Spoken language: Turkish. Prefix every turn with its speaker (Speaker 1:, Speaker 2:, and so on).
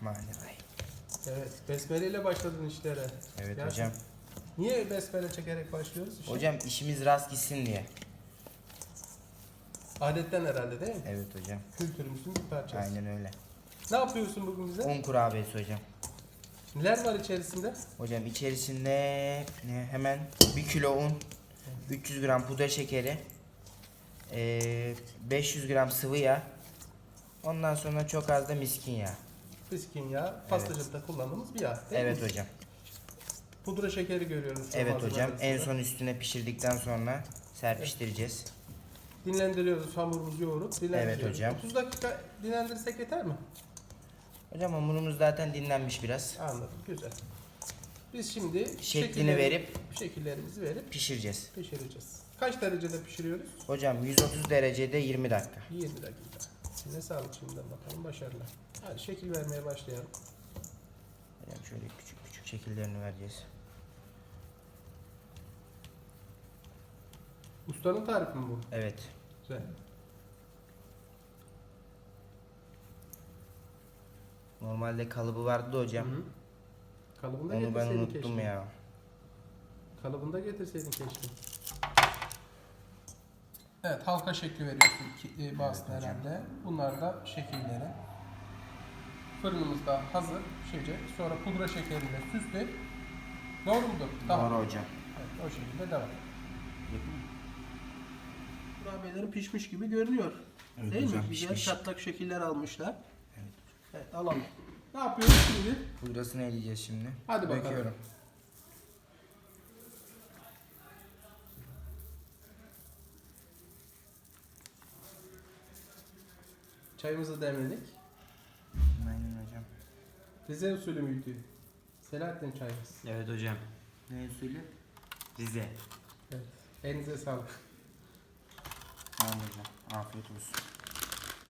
Speaker 1: Bismillahirrahmanirrahim.
Speaker 2: Evet. Besmele ile başladın işlere.
Speaker 1: Evet
Speaker 2: Gerçekten.
Speaker 1: hocam.
Speaker 2: Niye besmele çekerek başlıyoruz? işe?
Speaker 1: Hocam işimiz rast gitsin diye.
Speaker 2: Adetten herhalde değil mi?
Speaker 1: Evet hocam.
Speaker 2: Kültürümüzün bir parçası.
Speaker 1: Aynen öyle.
Speaker 2: Ne yapıyorsun bugün bize?
Speaker 1: Un kurabiyesi hocam.
Speaker 2: Neler var içerisinde?
Speaker 1: Hocam içerisinde ne, hemen 1 kilo un, 300 gram pudra şekeri, eee, 500 gram sıvı yağ, ondan sonra çok az da miskin yağ.
Speaker 2: Biskin yağı, pastacılıkta kullandığımız bir yağ. değil
Speaker 1: Evet
Speaker 2: mi?
Speaker 1: hocam.
Speaker 2: Pudra şekeri görüyoruz. şu
Speaker 1: Evet hocam. En son üstüne pişirdikten sonra serpiştireceğiz.
Speaker 2: Dinlendiriyoruz hamurumuzu yoğurup dinlendiriyoruz.
Speaker 1: Evet hocam.
Speaker 2: 30 dakika dinlendirsek yeter mi?
Speaker 1: Hocam hamurumuz zaten dinlenmiş biraz.
Speaker 2: Anladım. Güzel. Biz şimdi
Speaker 1: Şeklini
Speaker 2: şekilleri-
Speaker 1: verip
Speaker 2: şekillerimizi verip
Speaker 1: pişireceğiz.
Speaker 2: pişireceğiz. Kaç derecede pişiriyoruz?
Speaker 1: Hocam 130 derecede 20 dakika.
Speaker 2: 20 dakika. Ne sağlık şimdiden bakalım başarılar. Hadi şekil vermeye başlayalım.
Speaker 1: Hocam şöyle küçük küçük şekillerini vereceğiz.
Speaker 2: Ustanın tarifi mi bu?
Speaker 1: Evet.
Speaker 2: Güzel.
Speaker 1: Normalde kalıbı vardı da hocam.
Speaker 2: Hı hı. Kalıbında
Speaker 1: Onu ben unuttum
Speaker 2: keşke.
Speaker 1: ya.
Speaker 2: Kalıbında getirseydin keşke. Evet halka şekli veriyorsun ki, e, bazısına
Speaker 1: Evet
Speaker 2: herhalde. Bunlar da şekilleri. Fırınımız da hazır pişecek. Sonra pudra şekeriyle süsleyip Doğru mudur? Tamam.
Speaker 1: Doğru hocam.
Speaker 2: Evet, o şekilde devam. Kurabiyelerin pişmiş gibi görünüyor.
Speaker 1: Evet
Speaker 2: Değil
Speaker 1: hocam,
Speaker 2: mi? Güzel
Speaker 1: pişmiş.
Speaker 2: çatlak şekiller almışlar.
Speaker 1: Evet.
Speaker 2: Evet alalım. Ne yapıyoruz şimdi?
Speaker 1: Pudrasını eleyeceğiz şimdi.
Speaker 2: Hadi bakalım.
Speaker 1: Döküyorum.
Speaker 2: Çayımızı demledik.
Speaker 1: Aynen hocam.
Speaker 2: Rize usulü müydü? Selahattin çayımız.
Speaker 3: Evet hocam.
Speaker 1: Ne usulü?
Speaker 3: Rize.
Speaker 2: Evet. Elinize sağlık.
Speaker 1: Tamam hocam. Afiyet olsun.